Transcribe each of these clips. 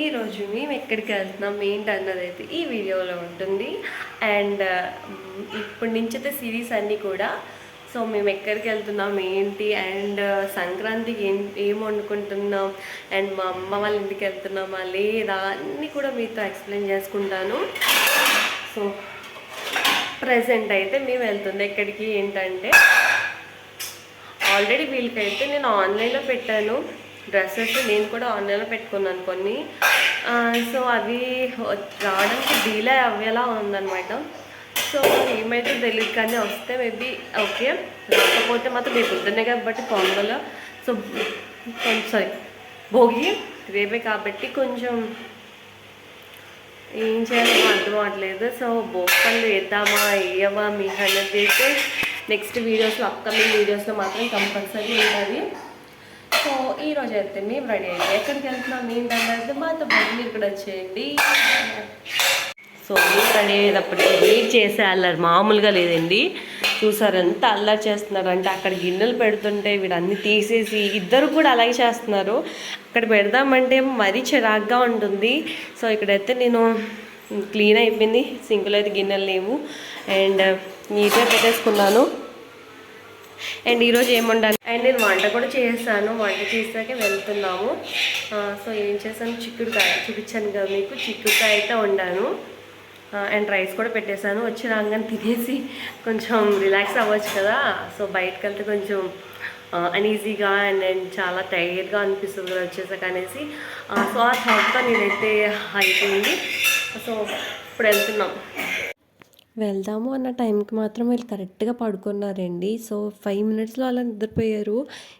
ఈరోజు మేము ఎక్కడికి వెళ్తున్నాం ఏంటి అన్నది అయితే ఈ వీడియోలో ఉంటుంది. అండ్ ఇప్పటి నుంచి అయితే సిరీస్ అన్నీ కూడా. సో మేము ఎక్కడికి వెళ్తున్నాం ఏంటి? అండ్ సంక్రాంతికి ఏం ఏం వండుకుంటున్నాం? అండ్ మా అమ్మ వాళ్ళ ఇంటికి వెళ్తున్నామా? లేదా? అన్నీ కూడా మీతో ఎక్స్ప్లెయిన్ చేసుకుంటాను. సో ప్రజెంట్ అయితే మేము వెళ్తుంది ఎక్కడికి ఏంటంటే ఆల్రెడీ వీళ్ళకైతే నేను ఆన్లైన్లో పెట్టాను. డ్రెస్సెస్ నేను కూడా ఆన్లైన్లో పెట్టుకున్నాను కొన్ని. సో అవి రావడానికి డీలే అవ్వేలా ఉందన్నమాట. సో ఏమైతే తెలియదు కానీ వస్తే మేబీ ఓకే. రాకపోతే మాత్రం రేపు పొద్దున్నే కాబట్టి పొంగల్. సో కొంచెం సారీ భోగి రేపే కాబట్టి కొంచెం ఏం చేయాలో అర్థం అవ్వట్లేదు. సో బొక్కలు వేద్దామా వేయమా మీకు అన్నది అయితే నెక్స్ట్ వీడియోస్లో అప్కమింగ్ వీడియోస్లో మాత్రం కంపల్సరీ ఉంటుంది. సో ఈ రోజు అయితే మేము రెడీ అయ్యి ఎక్కడికి వెళ్తున్నాం? ఏంటంటే మాతో పాటు మీరు కూడా వచ్చేయండి. సో మీరు రెడీ అయ్యేటప్పటికి వెయిట్ చేసే అల్లరి మామూలుగా లేదండి. చూసారు ఎంత అల్లరి చేస్తున్నారు? అంటే అక్కడ గిన్నెలు పెడుతుంటే వీడన్నీ తీసేసి ఇద్దరు కూడా అలాగే చేస్తున్నారు. అక్కడ పెడదామంటే మరీ చిరాగ్గా ఉంటుంది. సో ఇక్కడైతే నేను క్లీన్ అయిపోయింది. సింకులో అయితే గిన్నెలు లేవు. అండ్ నీట్గా పెట్టేసుకున్నాను. అండ్ ఈరోజు ఏముండాలి? అండ్ నేను వంట కూడా చేస్తాను వంట చేసాకే వెళ్తున్నాము. సో ఏం చేశాను? చిక్కుడుకాయ చూపించాను కదా మీకు. చిక్కుడుకాయ అయితే వండాను. అండ్ రైస్ కూడా పెట్టేశాను. వచ్చి రాగానే తినేసి కొంచెం రిలాక్స్ అవ్వచ్చు కదా. సో బయటకు వెళ్తే కొంచెం అన్ఈజీగా అండ్ అండ్ చాలా టైర్డ్గా అనిపిస్తుంది కదా వచ్చేసాక అనేసి. సో ఆ థాట్తో నేనైతే అయిపోయింది సో ఇప్పుడు వెళ్తున్నాం. వెళ్దాము అన్న టైంకి మాత్రం వీళ్ళు కరెక్ట్గా పడుకున్నారండి. సో ఫైవ్ మినిట్స్లో అలా నిద్రపోయారు.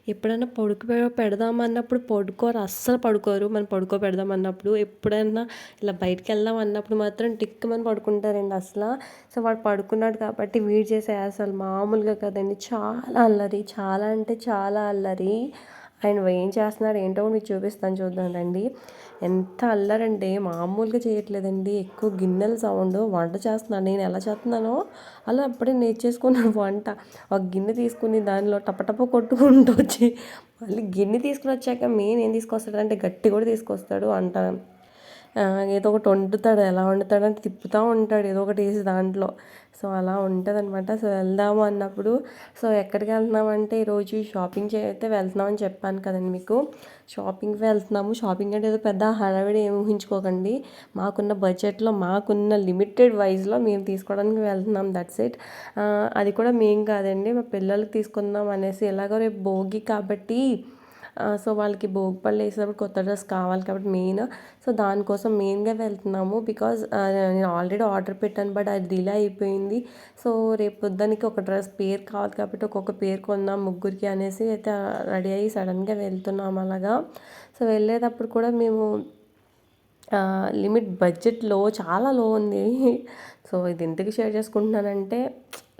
ఎప్పుడైనా పడుకు పెడదాం అన్నప్పుడు పడుకోరు అస్సలు పడుకోరు. మనం పడుకో పెడదాం అన్నప్పుడు ఎప్పుడైనా ఇలా బయటికి వెళ్దాం అన్నప్పుడు మాత్రం టిక్ మనం పడుకుంటారండి అసలు. సో వాడు పడుకున్నాడు కాబట్టి వీడి చేసే అసలు మామూలుగా కదండి. చాలా అల్లరి చాలా అంటే చాలా అల్లరి. ఆయన ఏం చేస్తున్నాడు ఏంటో మీకు చూపిస్తాను చూద్దాం రండి. ఎంత అల్లరంటే మామూలుగా చేయట్లేదండి. ఎక్కువ గిన్నెల సౌండ్ వంట చేస్తున్నాను. నేను ఎలా చేస్తున్నానో అలా అప్పుడే నేర్చేసుకున్నాను వంట. ఒక గిన్నె తీసుకుని దానిలో టపటప కొట్టుకుంటూ వచ్చి మళ్ళీ గిన్నె తీసుకుని వచ్చాక మెయిన్ ఏం తీసుకొస్తాడంటే గట్టి కూడా తీసుకొస్తాడు వంట ఏదో ఒకటి వండుతాడు. ఎలా వండుతాడు అంటే తిప్పుతూ ఉంటాడు. ఏదో ఒకటి వేసి దాంట్లో. సో అలా ఉంటుంది అనమాట సో వెళ్దాము అన్నప్పుడు. సో ఎక్కడికి వెళ్తున్నామంటే ఈరోజు షాపింగ్ చేయైతే వెళ్తున్నామని చెప్పాను కదండి మీకు. షాపింగ్కి వెళ్తున్నాము. షాపింగ్ అంటే ఏదో పెద్ద హడావిడి ఏమి ఊహించుకోకండి. మాకున్న బడ్జెట్లో మాకున్న లిమిటెడ్ వైజ్లో మేము తీసుకోవడానికి వెళ్తున్నాం. దట్స్ ఇట్ అది కూడా మేం కాదండి. మా పిల్లలకి తీసుకుందాం అనేసి ఎలాగో రేపు భోగి కాబట్టి సో వాళ్ళకి భోగిపళ్ళు వేసేటప్పుడు కొత్త డ్రెస్ కావాలి కాబట్టి మెయిన్. సో దానికోసం మెయిన్గా వెళ్తున్నాము బికాజ్ నేను ఆల్రెడీ ఆర్డర్ పెట్టాను బట్ అది డిలే అయిపోయింది. సో రేపు పొద్దానికి ఒక డ్రెస్ పేరు కావాలి కాబట్టి ఒక్కొక్క పేరు కొందాం ముగ్గురికి అనేసి అయితే రెడీ అయ్యి సడన్గా వెళ్తున్నాం అలాగా. సో వెళ్ళేటప్పుడు కూడా మేము లిమిట్ బడ్జెట్లో చాలా లో ఉంది. సో ఇది ఎందుకు షేర్ చేసుకుంటున్నానంటే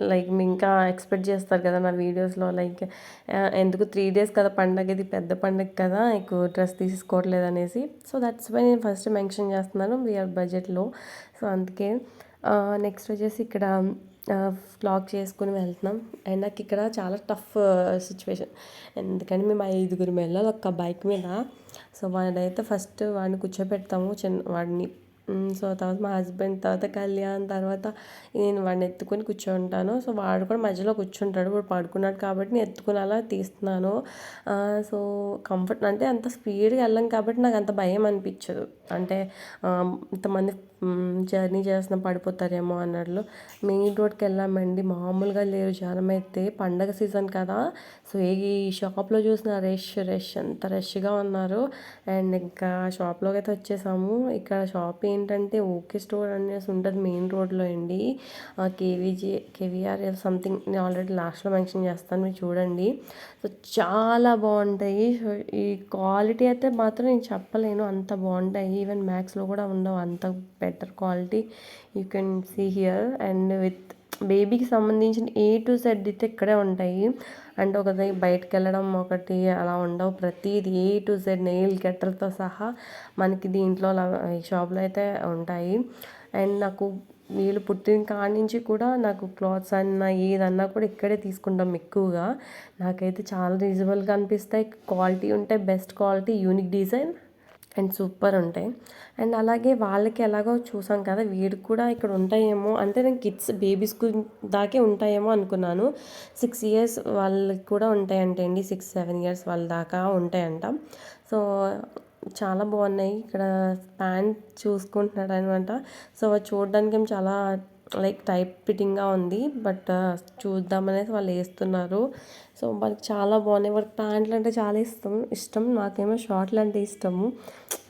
లైక్ మీ ఇంకా ఎక్స్పెక్ట్ చేస్తారు కదా నా వీడియోస్లో లైక్ ఎందుకు త్రీ డేస్ కదా పండగ ఇది పెద్ద పండగ కదా ఎక్కువ డ్రెస్ తీసుకోవట్లేదు అనేసి. సో దట్స్ వై నేను ఫస్ట్ మెన్షన్ చేస్తున్నాను వీఆర్ బడ్జెట్లో సో అందుకే నెక్స్ట్ వచ్చేసి ఇక్కడ క్లాక్ చేసుకుని వెళ్తున్నాం. అండ్ నాకు ఇక్కడ చాలా టఫ్ సిచ్యువేషన్ ఎందుకంటే మేము ఐదుగురు వెళ్ళాలి ఒక్క బైక్ మీద. సో వాడినైతే ఫస్ట్ వాడిని కూర్చోపెడతాము చిన్న వాడిని. సో తర్వాత మా హస్బెండ్ తర్వాత కళ్యాణ్ తర్వాత నేను వాడిని ఎత్తుకొని కూర్చుంటాను. సో వాడు కూడా మధ్యలో కూర్చుంటాడు వాడు పడుకున్నాడు కాబట్టి నేను ఎత్తుకుని అలా తీస్తున్నాను సో కంఫర్ట్ అంటే అంత స్పీడ్గా వెళ్ళాం కాబట్టి నాకు అంత భయం అనిపించదు. అంటే ఇంతమంది జర్నీ చేస్తున్న పడిపోతారేమో అన్నట్లు. మెయిన్ రోడ్కి వెళ్ళామండి మామూలుగా లేరు జనం అయితే. పండగ సీజన్ కదా. సో ఈ షాప్లో చూసిన రష్ రష్ ఎంత రష్గా ఉన్నారు. అండ్ ఇంకా షాప్లోకి అయితే వచ్చేసాము. ఇక్కడ షాప్ ఏంటంటే ఓకే స్టోర్ అనేసి ఉంటుంది మెయిన్ రోడ్లో అండి. కేవీజీ కేవీఆర్ సంథింగ్ నేను ఆల్రెడీ లాస్ట్లో మెన్షన్ చేస్తాను మీరు చూడండి. సో చాలా బాగుంటాయి. ఈ క్వాలిటీ అయితే మాత్రం నేను చెప్పలేను. అంత బాగుంటాయి. ఈవెన్ మ్యాక్స్లో కూడా ఉండవు. అంత better quality you can see here and with బేబీకి సంబంధించిన ఏ టు సెడ్ అయితే ఇక్కడే ఉంటాయి. అంటే ఒకటి బయటకు వెళ్ళడం ఒకటి అలా ఉండవు. ప్రతిది ఏ టు సెడ్ నెయిల్ కట్టర్తో సహా మనకి దీంట్లో ఈ షాప్లో అయితే ఉంటాయి. అండ్ నాకు వీళ్ళు పుట్టిన కాడి నుంచి కూడా నాకు క్లాత్స్ అన్నా ఏదన్నా కూడా ఇక్కడే తీసుకుంటాం ఎక్కువగా. నాకైతే చాలా రీజనబుల్గా అనిపిస్తాయి. క్వాలిటీ ఉంటే best quality unique design and super ఉంటాయి. అండ్ అలాగే వాళ్ళకి ఎలాగో చూసాం కదా వీడికి కూడా ఇక్కడ ఉంటాయేమో అంటే నేను కిడ్స్ బేబీ స్కూల్ దాకే ఉంటాయేమో అనుకున్నాను. సిక్స్ ఇయర్స్ వాళ్ళకి కూడా ఉంటాయంటే అండి సిక్స్ సెవెన్ ఇయర్స్ వాళ్ళ దాకా ఉంటాయంట. సో చాలా బాగున్నాయి. ఇక్కడ ప్యాంట్ చూసుకుంటున్నాడు అనమాట సో చూడడానికి చాలా లైక్ టైప్ ఫిట్టింగ్గా ఉంది బట్ చూద్దామనేసి వాళ్ళు వేస్తున్నారు. సో వాళ్ళకి చాలా బాగున్నాయి. వాళ్ళకి ప్యాంట్లు అంటే చాలా ఇష్టం. ఇష్టం. నాకేమో షార్ట్లు అంటే ఇష్టము.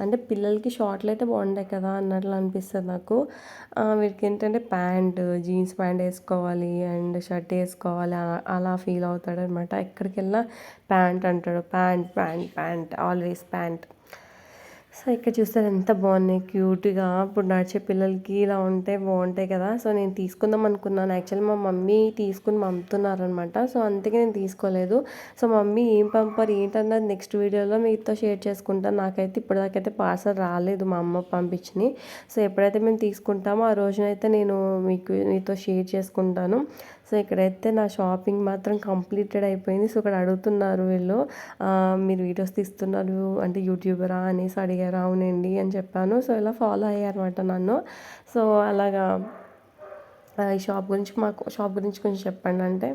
అంటే పిల్లలకి షార్ట్లు అయితే బాగుంటాయి కదా అన్నట్లు అనిపిస్తుంది నాకు. వీరికి ఏంటంటే ప్యాంట్ జీన్స్ ప్యాంట్ వేసుకోవాలి అండ్ షర్ట్ వేసుకోవాలి అలా- అలా ఫీల్ అవుతాడు అనమాట ఎక్కడికి వెళ్ళినా ప్యాంట్ అంటాడు. Pant pant pant always pant. So ఇక్కడ చూస్తే ఎంత బాగున్నాయి క్యూట్గా. ఇప్పుడు నడిచే పిల్లలకి ఇలా ఉంటే బాగుంటాయి కదా. సో నేను తీసుకుందాం అనుకున్నాను. యాక్చువల్లీ మా మమ్మీ తీసుకుని పంపుతున్నారనమాట సో అందుకే నేను తీసుకోలేదు. సో మమ్మీ ఏం పంపారు ఏంటన్నది నెక్స్ట్ వీడియోలో మీతో షేర్ చేసుకుంటాను. నాకైతే ఇప్పటిదాకైతే పార్సల్ రాలేదు మా అమ్మ పంపించినాయి సో ఎప్పుడైతే మేము తీసుకుంటామో ఆ రోజునైతే నేను మీకు మీతో షేర్ చేసుకుంటాను. సో ఇక్కడైతే నా షాపింగ్ మాత్రం కంప్లీటెడ్ అయిపోయింది. సో ఇక్కడ అడుగుతున్నారు వీళ్ళు మీరు వీడియోస్ తీస్తున్నారు అంటే యూట్యూబరా? అనేసి అడిగారు. అవునండి అని చెప్పాను. సో ఇలా ఫాలో అయ్యారన్నమాట నన్ను. సో అలాగా ఈ షాప్ గురించి మాకు షాప్ గురించి కొంచెం చెప్పండి అంటే.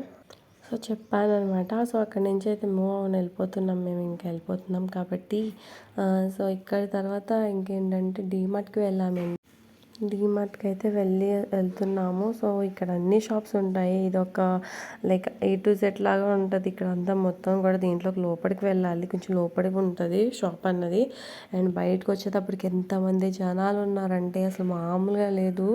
సో చెప్పాను అనమాట సో అక్కడి నుంచి అయితే మూవ్ అవును వెళ్ళిపోతున్నాం. మేము ఇంకా వెళ్ళిపోతున్నాం కాబట్టి సో ఇక్కడ తర్వాత ఇంకేంటంటే డీమార్ట్కి వెళ్ళామండి. డీమార్ట్కి అయితే వెళ్ళి వెళ్తున్నాము. సో ఇక్కడ అన్ని షాప్స్ ఉంటాయి. ఇది ఒక లైక్ ఏ టు జెడ్ లాగా ఉంటుంది. ఇక్కడ అంతా మొత్తం కూడా దీంట్లోకి లోపలికి వెళ్ళాలి. కొంచెం లోపలికి ఉంటుంది షాప్ అన్నది. అండ్ బయటకు వచ్చేటప్పటికి ఎంతమంది జనాలు ఉన్నారంటే అసలు మామూలుగా లేదు.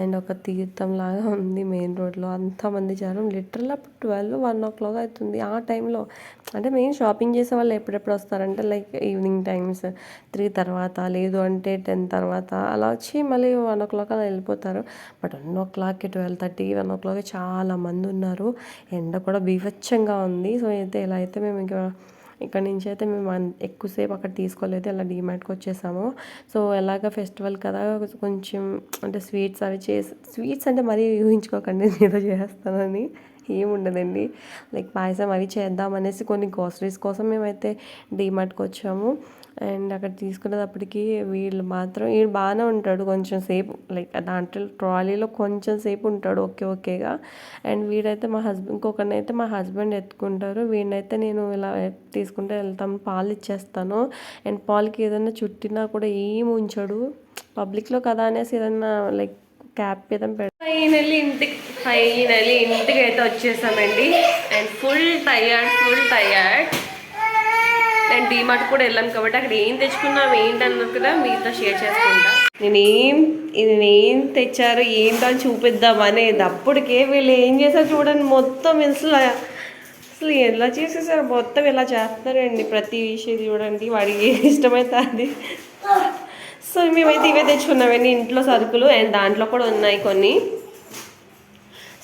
అండ్ ఒక తీర్థం లాగా ఉంది మెయిన్ రోడ్లో. అంతమంది జనం లిటరల్ అప్పుడు ట్వెల్వ్ వన్ ఓ క్లాక్ అవుతుంది. ఆ టైంలో అంటే మెయిన్ షాపింగ్ చేసే వాళ్ళు ఎప్పుడెప్పుడు వస్తారంటే లైక్ ఈవినింగ్ టైమ్స్ త్రీ తర్వాత లేదు అంటే టెన్ తర్వాత అలా వచ్చి మళ్ళీ వన్ ఓ క్లాక్ అలా వెళ్ళిపోతారు. బట్ వన్ ఓ క్లాక్కి twelve thirty one o'clock చాలా మంది ఉన్నారు. ఎండ కూడా బీభత్సంగా ఉంది. సో అయితే ఇలా అయితే మేము ఇంకా ఇక్కడ నుంచి అయితే మేము అన్- ఎక్కువసేపు అక్కడ తీసుకోలేదు. అలా డిమార్ట్కి వచ్చేసాము. సో ఎలాగ ఫెస్టివల్ కదా కొంచెం అంటే స్వీట్స్ అవి చేసి స్వీట్స్ అంటే మరీ ఊహించుకోకండి. నేను ఏదో చేస్తానని ఏముండదండి. లైక్ పాయసం అవి చేద్దామనేసి కొన్ని గ్రోసరీస్ కోసం మేమైతే డీమార్ట్కి వచ్చాము. అండ్ అక్కడ తీసుకునేటప్పటికి వీళ్ళు మాత్రం వీడు బాగానే ఉంటాడు కొంచెం సేపు. లైక్ దాంట్లో ట్రాలీలో కొంచెం సేపు ఉంటాడు ఓకే ఓకేగా. అండ్ వీడైతే మా హస్బెండ్ ఇంకొకరిని అయితే మా హస్బెండ్ ఎత్తుకుంటారు. వీడినైతే నేను ఇలా తీసుకుంటే వెళ్తాను పాలు ఇచ్చేస్తాను. అండ్ పాలకి ఏదైనా చుట్టినా కూడా ఏం ఉంచాడు. పబ్లిక్లో కదా అనేసి ఏదైనా లైక్ క్యాప్ ఏదైనా పెడ ఫైనలీ ఇంటికి ఫైనలీ ఇంటికి అయితే వచ్చేసామండి. And full tired full tired and DMart కూడా వెళ్ళాం కాబట్టి అక్కడ ఏం తెచ్చుకున్నాం ఏంటన్నది కూడా మీతో షేర్ చేసుకుంటా. నేనేం నేనేం ఇది ఏం తెచ్చారు ఏంటో అని చూపిద్దాం అనేది అప్పటికే వీళ్ళు ఏం చేశారు చూడండి. మొత్తం అసలు అసలు ఎలా చేసేసారు? మొత్తం ఇలా చేస్తారండి ప్రతి విషయం చూడండి. వాడికి ఏ ఇష్టమైతే అది. సో మేమైతే ఇవే తెచ్చుకున్నామండి. ఇంట్లో సరుకులు అండ్ దాంట్లో కూడా ఉన్నాయి కొన్ని.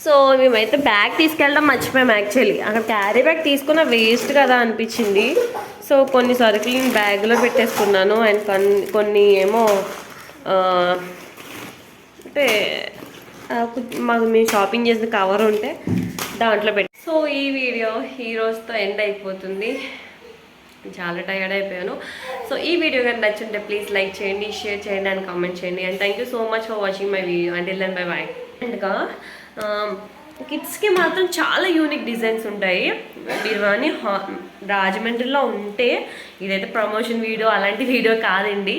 సో మేమైతే బ్యాగ్ తీసుకెళ్ళడం మర్చిపోయాం యాక్చువల్లీ అక్కడ క్యారీ బ్యాగ్ తీసుకున్న వేస్ట్ కదా అనిపించింది. సో కొన్ని సరుకులు నేను బ్యాగ్లో పెట్టేసుకున్నాను అండ్ కొన్ని కొన్ని ఏమో అంటే మాకు మేము షాపింగ్ చేసిన కవర్ ఉంటే దాంట్లో పెట్టి సో ఈ వీడియో ఈ రోజుతో ఎండ్ అయిపోతుంది. చాలా టైర్డ్ అయిపోయాను. సో ఈ వీడియో కానీ నచ్చుంటే ప్లీజ్ లైక్ చేయండి షేర్ చేయండి అండ్ కామెంట్ చేయండి. And thank you so much for watching my video. And then bye bye అండ్గా కిడ్స్కి మాత్రం చాలా యూనిక్ డిజైన్స్ ఉంటాయి. మీరు కానీ రాజమండ్రిలో ఉంటే ఇదైతే ప్రమోషన్ వీడియో అలాంటి వీడియో కాదండి.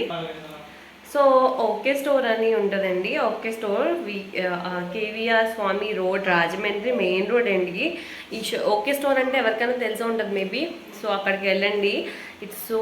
సో ఓకే స్టోర్ అని ఉంటుందండి. Okay store V KVR Swamy road Rajahmundry main road అండి. ఈ ఓకే స్టోర్ అంటే ఎవరికైనా తెలిసే ఉంటుంది మేబీ. సో అక్కడికి వెళ్ళండి. It's so